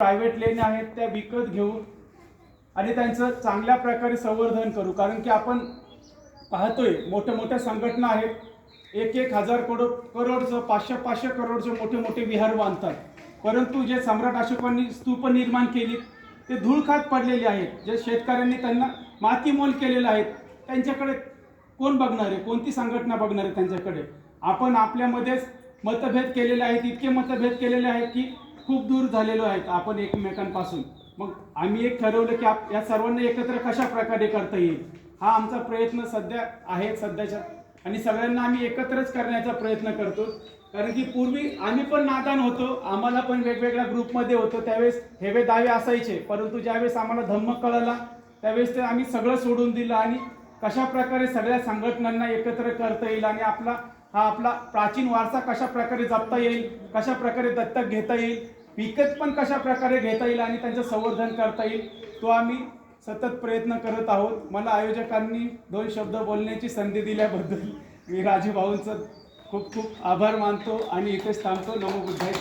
Private लेण्या आहेत त्या विकत घेऊ आणि त्यांचं चांगल्या प्रकारे संवर्धन करू. कारण की आपण पाहतोय मोठ्या मोठ्या संघटना आहेत. एक एक हजार करोड करोडचं पाचशे पाचशे करोडचे मोठे मोठे विहार बांधतात. परंतु जे सम्राट अशोकांनी स्तूप निर्माण केली ते धूळखात पडलेले आहेत. जे शेतकऱ्यांनी त्यांना मातीमोल केलेलं आहे त्यांच्याकडे कोण बघणार आहे? कोणती संघटना बघणार आहे त्यांच्याकडे? आपण आपल्यामध्येच मतभेद केलेले आहेत इतके मतभेद केलेले आहेत की खूप दूर झालेलो आहेत आपण एकमेकांपासून. मग आम्ही एक ठरवलं की आप या सर्वांना एकत्र कशा प्रकारे करता येईल? हा आमचा प्रयत्न सध्या आहे सध्याच्या. आणि सगळ्यांना आम्ही एकत्रच करण्याचा प्रयत्न करतो. कारण की पूर्वी आम्ही पण नादान होतो आम्हाला पण वेगवेगळ्या ग्रुपमध्ये होतो. त्यावेळेस हेवे दावे असायचे परंतु ज्यावेळेस आम्हाला धम्म कळाला त्यावेळेस ते आम्ही सगळं सोडून दिलं आणि कशा प्रकारे सगळ्या संघटनांना एकत्र करता येईल आणि आपला हा आपला प्राचीन वारसा कशा प्रकारे जपता येईल कशा प्रकारे दत्तक घेता येईल पिकच पण कशा प्रकारे घेता येईल आणि त्यांचं संवर्धन करता येईल तो आम्ही सतत प्रयत्न करत आहोत. मला आयोजकांनी दोन शब्द बोलण्याची संधी दिल्याबद्दल मी राजू भाऊंचं खूप खूप आभार मानतो आणि इथेच थांबतो. नमो बुद्धाय.